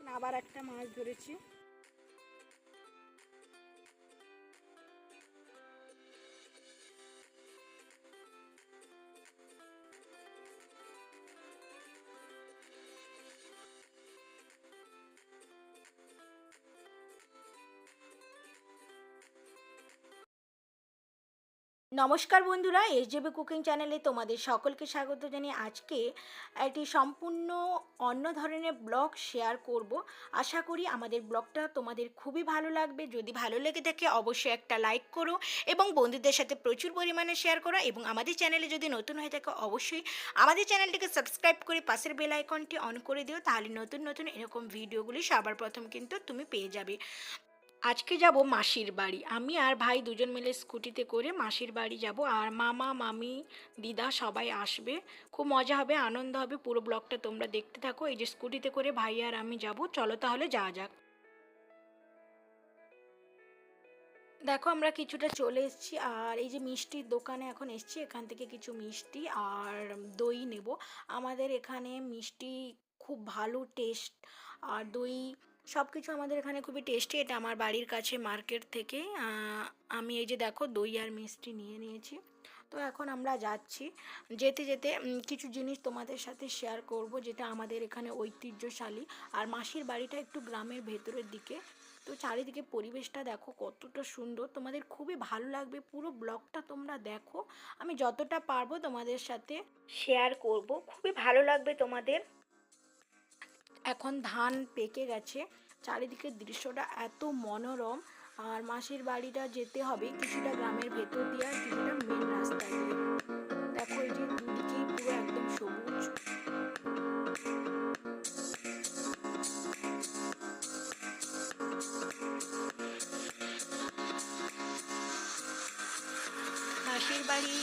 আবার একটা মাছ ধরেছি। নমস্কার বন্ধুরা এসজেবি কুকিং চ্যানেলে তোমাদের সকলকে স্বাগত জানিয়ে আজকে একটি সম্পূর্ণ অন্য ধরনের ব্লগ শেয়ার করব। আশা করি আমাদের ব্লগটা তোমাদের খুবই ভালো লাগবে। যদি ভালো লেগে থাকে অবশ্যই একটা লাইক করো এবং বন্ধুদের সাথে প্রচুর পরিমাণে শেয়ার করো এবং আমাদের চ্যানেলে যদি নতুন হয়ে থাকে অবশ্যই আমাদের চ্যানেলটিকে সাবস্ক্রাইব করে পাশের বেল আইকনটি অন করে দিও, তাহলে নতুন নতুন এরকম ভিডিওগুলি সবার প্রথম কিন্তু তুমি পেয়ে যাবে। আজকে যাব মাসির বাড়ি। আমি আর ভাই দুজন মিলে স্কুটিতে করে মাসির বাড়ি যাব। আর মামা, মামি, দিদা সবাই আসবে। খুব মজা হবে, আনন্দ হবে। পুরো ব্লগটা তোমরা দেখতে থাকো। এই যে স্কুটিতে করে ভাই আর আমি যাব। চলো তাহলে যাওয়া যাক। দেখো, আমরা কিছুটা চলে এসেছি। আর এই যে মিষ্টির দোকানে এখন এসেছি। এখান থেকে কিছু মিষ্টি আর দই নেব। আমাদের এখানে মিষ্টি খুব ভালো টেস্ট আর দই সব কিছু আমাদের এখানে খুবই টেস্টি। এটা আমার বাড়ির কাছে মার্কেট থেকে। আমি এই যে দেখো দই আর মিষ্টি নিয়ে নিয়েছি। তো এখন আমরা যাচ্ছি। যেতে যেতে কিছু জিনিস তোমাদের সাথে শেয়ার করব যেটা আমাদের এখানে ঐতিহ্যশালী। আর মাসির বাড়িটা একটু গ্রামের ভেতরের দিকে। তো চারিদিকে পরিবেশটা দেখো কতটা সুন্দর। তোমাদের খুবই ভালো লাগবে। পুরো ব্লগটা তোমরা দেখো। আমি যতটা পারব তোমাদের সাথে শেয়ার করব। খুবই ভালো লাগবে তোমাদের। এখন ধান পেকে গেছে। চারিদিকের দৃশ্যটা এত মনোরম। আর মাসির বাড়িটা যেতে হবে কিছুটা গ্রামের ভেতর দিয়ে আর কিছুটা মেন রাস্তা দিয়ে। দেখো এই যে দুদিকেই পুরো একদম সবুজ। মাসির বাড়ি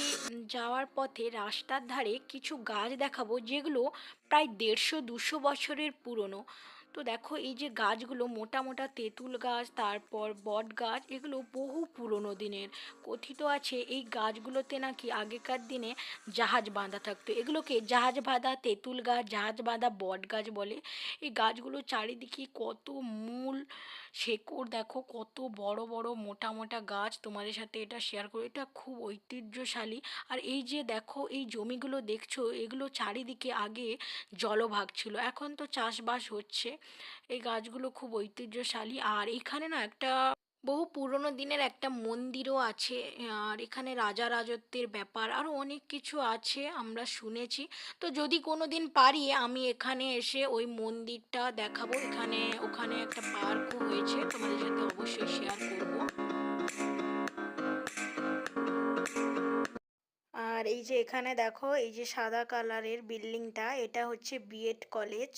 যাওয়ার পথে রাস্তার ধারে কিছু গাছ দেখাবো যেগুলো প্রায় দেড়শো, দুশো বছরের পুরনো। তো দেখো, এই যে গাছগুলো মোটা মোটা তেঁতুল গাছ, তারপর বট গাছ, এগুলো বহু পুরনো দিনের। কথিত আছে, এই গাছগুলোতে নাকি আগেকার দিনে জাহাজ বাঁধা থাকতো। এগুলোকে জাহাজ বাঁধা তেঁতুল গাছ, জাহাজ বাঁধা বট গাছ বলে। এই গাছগুলো চারিদিকে কত মূল শেকড় দেখো কত বড় বড়, মোটা মোটা গাছ। তোমাদের সাথে এটা শেয়ার করো, এটা খুব ঐতিহ্যশালী। আর এই যে দেখো, এই জমিগুলো দেখছ, এগুলো চারিদিকে আগে জলভাগ ছিল। এখন তো চাষবাস হচ্ছে। এই গাছগুলো খুব ঐতিহ্যশালী। আর এখানে না একটা বহু পুরনো দিনের একটা মন্দিরও আছে, আর এখানে রাজা রাজত্বের ব্যাপার আরও অনেক কিছু আছে আমরা শুনেছি। তো যদি কোনো দিন পারি আমি এখানে এসে ওই মন্দিরটা দেখাবো। এখানে, ওখানে একটা পার্কও হয়েছে, তোমাদের সাথে অবশ্যই শেয়ার করব। আর এই যে এখানে দেখো, এই যে সাদা কালারের বিল্ডিংটা এটা হচ্ছে বিএড কলেজ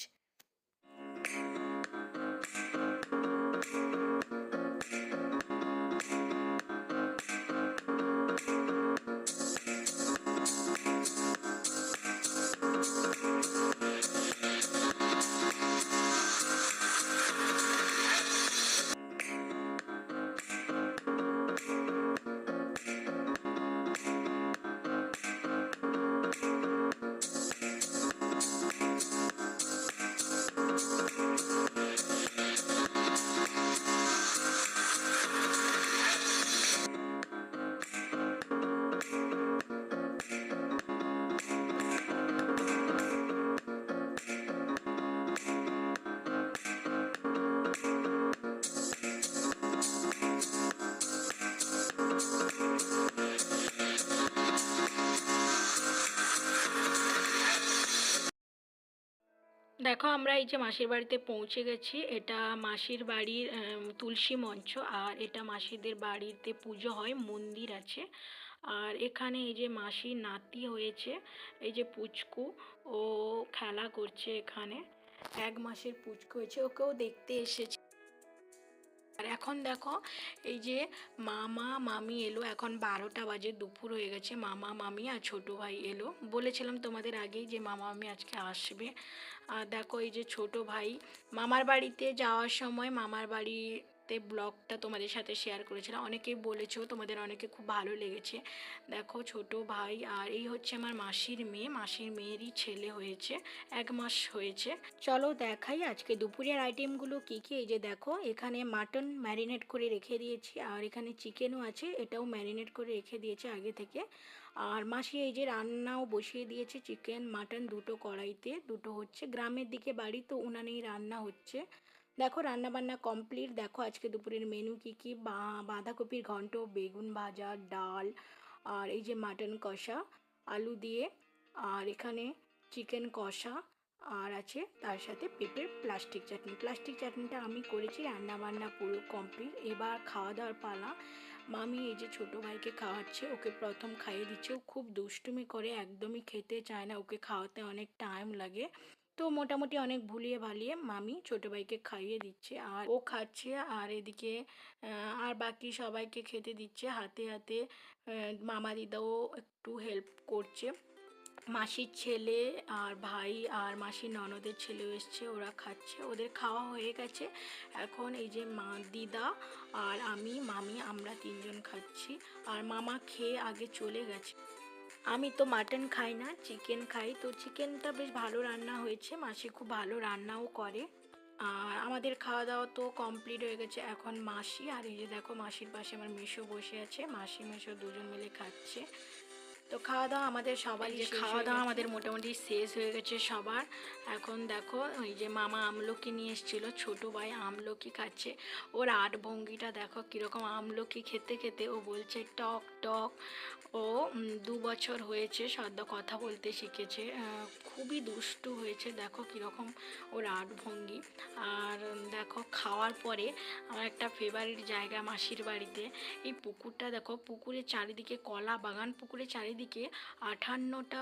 দেখো, আমরা এই যে মাসির বাড়িতে পৌঁছে গেছি, এটা মাসির বাড়ির তুলসী মঞ্চ, আর এটা মাসিদের বাড়িতে পুজো হয়, মন্দির আছে। আর এখানে এই যে মাসির নাতি হয়েছে, এই যে পুচকু, ও খেলা করছে এখানে। এক মাসের পুচকু হয়েছে, ওকেও দেখতে এসেছে। আর এখন দেখো, এই যে মামা, মামি এলো, এখন বারোটা বাজে, দুপুর হয়ে গেছে। মামা, মামি আর ছোটো ভাই এলো। বলেছিলাম তোমাদের আগেই যে মামা, মামি আজকে আসবে। আর দেখো এই যে ছোটো ভাই, মামার বাড়িতে যাওয়ার সময় মামার বাড়ি রাতে ব্লগটা তোমাদের সাথে শেয়ার করেছিলাম। অনেকেই বলেছ, তোমাদের অনেকে খুব ভালো লেগেছে। দেখো, ছোট ভাই আর এই হচ্ছে আমার মাসির মেয়ে। মাসির মেয়েরই ছেলে হয়েছে, এক মাস হয়েছে। চলো দেখাই আজকে দুপুরের আইটেমগুলো কী কী। এই যে দেখো, এখানে মাটন ম্যারিনেট করে রেখে দিয়েছি আর এখানে চিকেনও আছে, এটাও ম্যারিনেট করে রেখে দিয়েছে আগে থেকে। আর মাসি এই যে রান্নাও বসিয়ে দিয়েছে চিকেন মাটন দুটো কড়াইতে। দুটো হচ্ছে গ্রামের দিকে বাড়ি, তো উনানেই রান্না হচ্ছে। দেখো রান্না বান্না কমপ্লিট দেখো আজকে দুপুরের মেনু কি কি? বাঁধাকপির ঘন্ট, বেগুন ভাজা, ডাল, আর এই যে মাটন কষা, আলু দিয়ে, আর এখানে চিকেন কষা, আর আছে তার সাথে পেঁপের প্লাস্টিক চাটনি প্লাস্টিক চাটনিটা আমি করেছি রান্না বান্না পুরো কমপ্লিট এবার খাওয়া দাওয়ার পালা। মামি এই যে ছোটো ভাইকে খাওয়াচ্ছে, ওকে প্রথম খাইয়ে দিচ্ছে। ও খুব দুষ্টুমি করে, একদমই খেতে চায় না। ওকে খাওয়াতে অনেক টাইম লাগে। তো মোটামুটি অনেক ভুলিয়ে ভালিয়ে মামি ছোটো ভাইকে খাইয়ে দিচ্ছে আর ও খাচ্ছে আর এদিকে আর বাকি সবাইকে খেতে দিচ্ছে হাতে হাতে মামা দিদাও একটু হেল্প করছে। মাসির ছেলে আর ভাই আর মাসির ননদের ছেলেও এসছে, ওরা খাচ্ছে। ওদের খাওয়া হয়ে গেছে। এখন এই যে মা দিদা আর আমি, মামি, আমরা তিনজন খাচ্ছি। আর মামা খেয়ে আগে চলে গেছে। আমি তো মাটন খাই না চিকেন খাই। তো চিকেনটা বেশ ভালো রান্না হয়েছে মাসি খুব ভালো রান্নাও করে। আর আমাদের খাওয়া দাওয়া তো কমপ্লিট হয়ে গেছে এখন মাসি। আর এই যে দেখো মাসির পাশে আমার মেশো বসে আছে মাসি মেশো দুজন মিলে খাচ্ছে। তো খাওয়া দাওয়া আমাদের সবাই যে খাওয়া দাওয়া আমাদের মোটামুটি শেষ হয়ে গেছে সবার। এখন দেখো ওই যে মামা আমলকি নিয়ে এসেছিল ছোটো ভাই আমলকি খাচ্ছে। ওর আট ভঙ্গিটা দেখো কীরকম আমলকি খেতে খেতে ও বলছে টক টক ও দু বছর হয়েছে সদ্য কথা বলতে শিখেছে। খুবই দুষ্টু হয়েছে। দেখো কীরকম ওর আট ভঙ্গি। আর দেখো খাওয়ার পরে আমার একটা ফেভারিট জায়গা মাসির বাড়িতে। এই পুকুরটা দেখো, পুকুরের চারিদিকে কলা বাগান। পুকুরের চারিদিকে আঠান্নটা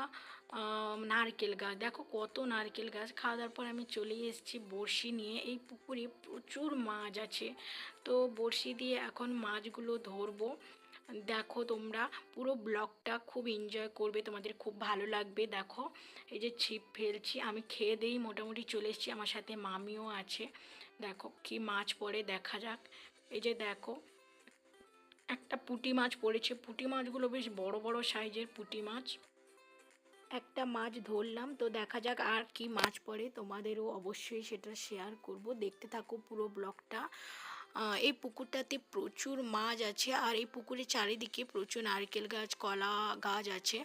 নারকেল গাছ। দেখো কত নারকেল গাছ। খাওয়া দাওয়ার পর আমি চলে এসেছি বড়শি নিয়ে। এই পুকুরে প্রচুর মাছ আছে। তো বড়শি দিয়ে এখন মাছগুলো ধরবো। দেখো তোমরা, পুরো ব্লগটা খুব এনজয় করবে, তোমাদের খুব ভালো লাগবে, দেখো। এই যে ছিপ ফেলছি, আমি খেয়ে দিয়েই মোটামুটি চলে এসেছি, আমার সাথে মামিও আছে। দেখো কি মাছ পড়ে, দেখা যাক। এই যে দেখো, একটা পুঁটি মাছ পড়েছে, পুঁটি মাছগুলো বেশ বড় বড় সাইজের পুঁটি মাছ। একটা মাছ ধরলাম, তো দেখা যাক আর কি মাছ পড়ে, তোমাদেরও অবশ্যই সেটা শেয়ার করব। দেখতে থাকো পুরো ব্লগটা। এই পুকুরটাতে প্রচুর মাছ আছে আর এই পুকুরের চারিদিকে প্রচুর নারকেল গাছ, কলা গাছ আছে।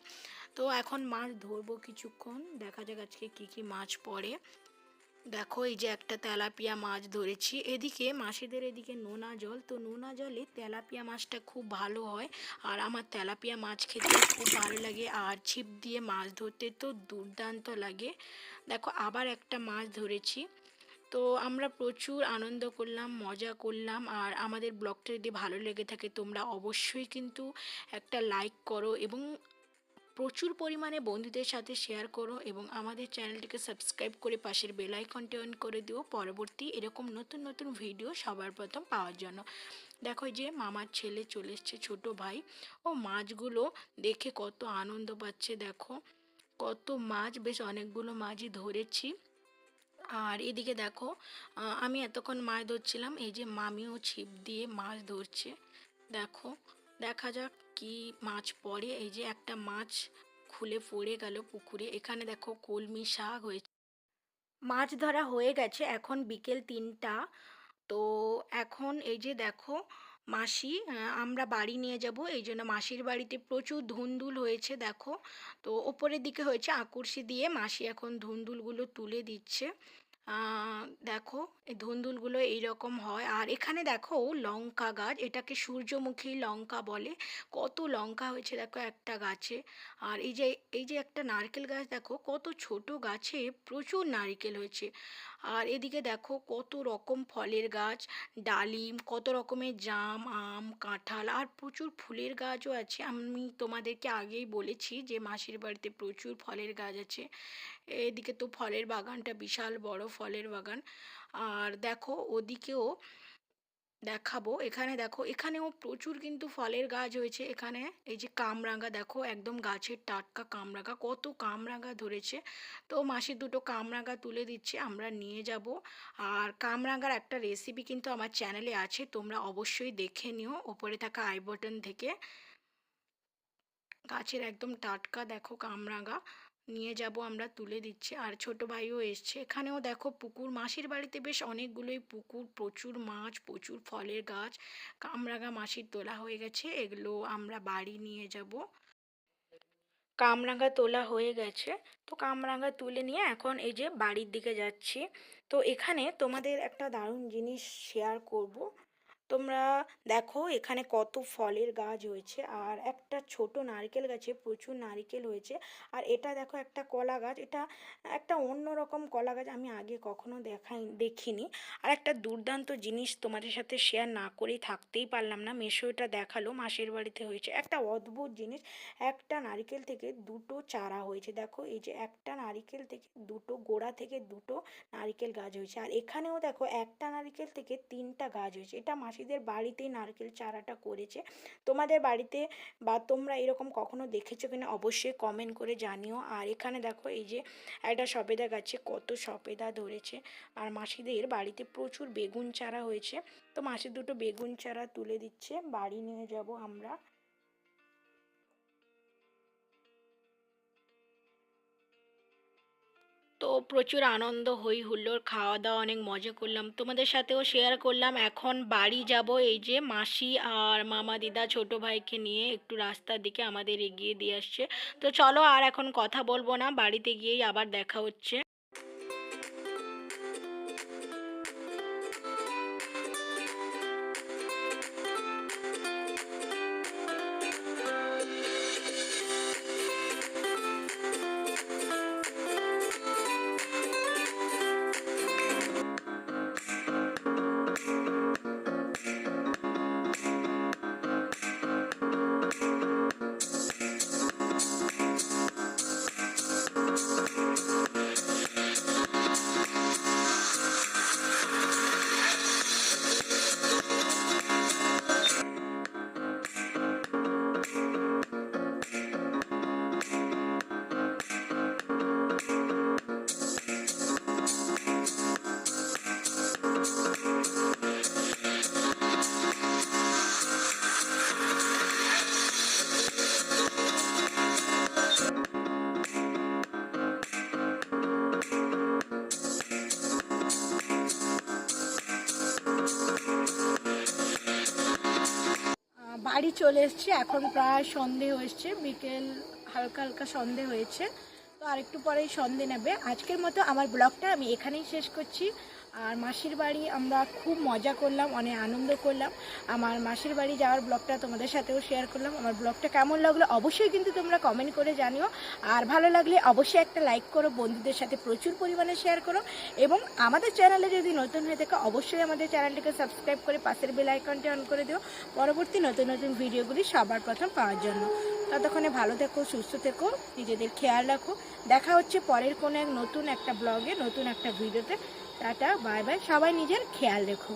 তো এখন মাছ ধরবো কিছুক্ষণ। দেখা যাক আজকে কি কি মাছ পড়ে। দেখো, এই যে একটা তেলাপিয়া মাছ ধরেছি। এদিকে মাসিদের এদিকে নোনা জল। তো নোনা জলে তেলাপিয়া মাছটা খুব ভালো হয় আর আমার তেলাপিয়া মাছ খেতে খুব ভালো লাগে আর ছিপ দিয়ে মাছ ধরতে তো দুর্দান্ত লাগে। দেখো, আবার একটা মাছ ধরেছি। তো আমরা প্রচুর আনন্দ করলাম, মজা করলাম আর আমাদের ব্লগটা যদি ভালো লেগে থাকে তোমরা অবশ্যই কিন্তু একটা লাইক করো এবং প্রচুর পরিমাণে বন্ধুদের সাথে শেয়ার করো এবং আমাদের চ্যানেলটিকে সাবস্ক্রাইব করে পাশের বেল আইকনটি অন করে দিও পরবর্তী এরকম নতুন নতুন ভিডিও সবার প্রথম পাওয়ার জন্য। দেখো যে মামার ছেলে চলে এসছে, ছোটো ভাই। ও মাছগুলো দেখে কত আনন্দ পাচ্ছে, দেখো। কত মাছ, বেশ অনেকগুলো মাছই ধরেছি। আর এদিকে দেখো আমি এতক্ষণ মাছ ধরছিলাম, এই যে মামিও ছিপ দিয়ে মাছ ধরছে। দেখো, দেখা যাক কি মাছ পড়ে। এই যে একটা মাছ খুলে পড়ে গেল পুকুরে। এখানে দেখো কলমি শাক হয়েছে। মাছ ধরা হয়ে গেছে এখন বিকেল তিনটা। তো এখন এই যে দেখো মাসি আমরা বাড়ি নিয়ে যাব। এই জন্য মাসির বাড়িতে প্রচুর ধুন্দুল হয়েছে, দেখো। তো ওপরের দিকে হয়েছে আকুর্সি দিয়ে মাসি এখন ধুন্দুলগুলো তুলে দিচ্ছে। দেখো, এই ধুন্দুলগুলো এইরকম হয়। আর এখানে দেখো, লঙ্কা গাছ, এটাকে সূর্যমুখী লঙ্কা বলে। কত লঙ্কা হয়েছে দেখো একটা গাছে। আর এই যে এই যে একটা নারকেল গাছ, দেখো, কত ছোট গাছে, প্রচুর নারকেল হয়েছে। আর এদিকে দেখো কত রকম ফলের গাছ, ডালিম, কত রকমের জাম, আম, কাঁঠাল আর প্রচুর ফুলের গাছও আছে। আমি তোমাদেরকে আগেই বলেছি যে মাসির বাড়িতে প্রচুর ফলের গাছ আছে। এদিকে তো ফলের বাগানটা বিশাল বড় ফলের বাগান। আর দেখো ওদিকেও দেখাবো। এখানে দেখো, এখানেও প্রচুর কিন্তু ফলের গাছ হয়েছে। এখানে এই যে কামরাঙা, দেখো, একদম গাছের টাটকা কামরাঙা। কত কামরাঙা ধরেছে। তো মাসি দুটো কামরাঙা তুলে দিচ্ছে, আমরা নিয়ে যাব। আর কামরাঙার একটা রেসিপি কিন্তু আমার চ্যানেলে আছে, তোমরা অবশ্যই দেখে নিও। ওপরে থাকা আই বটন থেকে। গাছের একদম টাটকা, দেখো, কামরাঙা। নিয়ে যাব আমরা তুলে দিচ্ছি। আর ছোট ভাইও এসছে। এখানেও দেখো পুকুর, মাসির বাড়িতে বেশ অনেকগুলোই পুকুর, প্রচুর মাছ, প্রচুর ফলের গাছ, কামরাঙা মাসির তোলা হয়ে গেছে। এগুলো আমরা বাড়ি নিয়ে যাব। কামরাঙা তোলা হয়ে গেছে। তো কামরাঙা তুলে নিয়ে এখন এই যে বাড়ির দিকে যাচ্ছি। তো এখানে তোমাদের একটা দারুণ জিনিস শেয়ার করব। তোমরা দেখো এখানে কত ফলের গাছ হয়েছে, আর একটা ছোট নারকেল গাছে প্রচুর নারকেল হয়েছে, আর এটা দেখো একটা কলা গাছ, এটা একটা অন্য রকম কলা গাছ আমি আগে কখনো দেখাই, দেখিনি, আর একটা দুর্দান্ত জিনিস তোমাদের সাথে শেয়ার না করেই থাকতেই পারলাম না মেশো এটা দেখাল, মাসির বাড়িতে হয়েছে, একটা অদ্ভুত জিনিস, একটা নারকেল থেকে দুটো চারা হয়েছে, দেখো এই যে একটা নারকেল থেকে দুটো, গোড়া থেকে দুটো নারকেল গাছ হয়েছে, আর এখানেও দেখো একটা নারকেল থেকে তিনটা গাছ হয়েছে, এটা মাসিদের বাড়িতেই নারকেল চারাটা করেছে। তোমাদের বাড়িতে বা তোমরা এরকম কখনো দেখেছ কিনা অবশ্যই কমেন্ট করে জানিও। আর এখানে দেখো এই যে একটা সবেদা গাছে কত সবেদা ধরেছে। আর মাসিদের বাড়িতে প্রচুর বেগুন চারা হয়েছে। তো মাসির দুটো বেগুন চারা তুলে দিচ্ছে। বাড়ি নিয়ে যাব আমরা। প্রচুর আনন্দ হই হুল্লোর খাওয়া দাওয়া অনেক মজা করলাম। তোমাদের সাথেও শেয়ার করলাম। এখন বাড়ি যাব এই যে মাসি আর মামা দিদা ছোট ভাইকে নিয়ে একটু রাস্তার দিকে আমাদের এগিয়ে দিয়ে আসছে। তো চলো আর এখন কথা বলব না, বাড়িতে গিয়েই আবার দেখা হচ্ছে। বাড়ি চলে এসছি, এখন প্রায় সন্ধে হয়েছে বিকেল হালকা হালকা সন্ধে হয়েছে, তো আরেকটু পরেই সন্ধে নেবে। আজকের মতো আমার ব্লগটা আমি এখানেই শেষ করছি। আর মাসির বাড়ি আমরা খুব মজা করলাম, অনেক আনন্দ করলাম। আমার মাসির বাড়ি যাওয়ার ব্লগটা তোমাদের সাথেও শেয়ার করলাম। আমার ব্লগটা কেমন লাগল অবশ্যই কিন্তু তোমরা কমেন্ট করে জানিও। আর ভালো লাগলে অবশ্যই একটা লাইক করো, বন্ধুদের সাথে প্রচুর পরিমাণে শেয়ার করো। এবং আমাদের চ্যানেলে যদি নতুন হয়ে থাকে, অবশ্যই আমাদের চ্যানেলটিকে সাবস্ক্রাইব করে পাশের বেল আইকনটি অন করে দিও। পরবর্তী নতুন নতুন ভিডিওগুলি সবার প্রথম পাওয়ার জন্য। ততক্ষণে ভালো থেকো, সুস্থ থেকো, নিজেদের খেয়াল রাখো। দেখা হচ্ছে পরের কোনো এক নতুন একটা ব্লগে নতুন একটা ভিডিওতে টাটা বাই বাই। সবাই নিজের খেয়াল রেখো।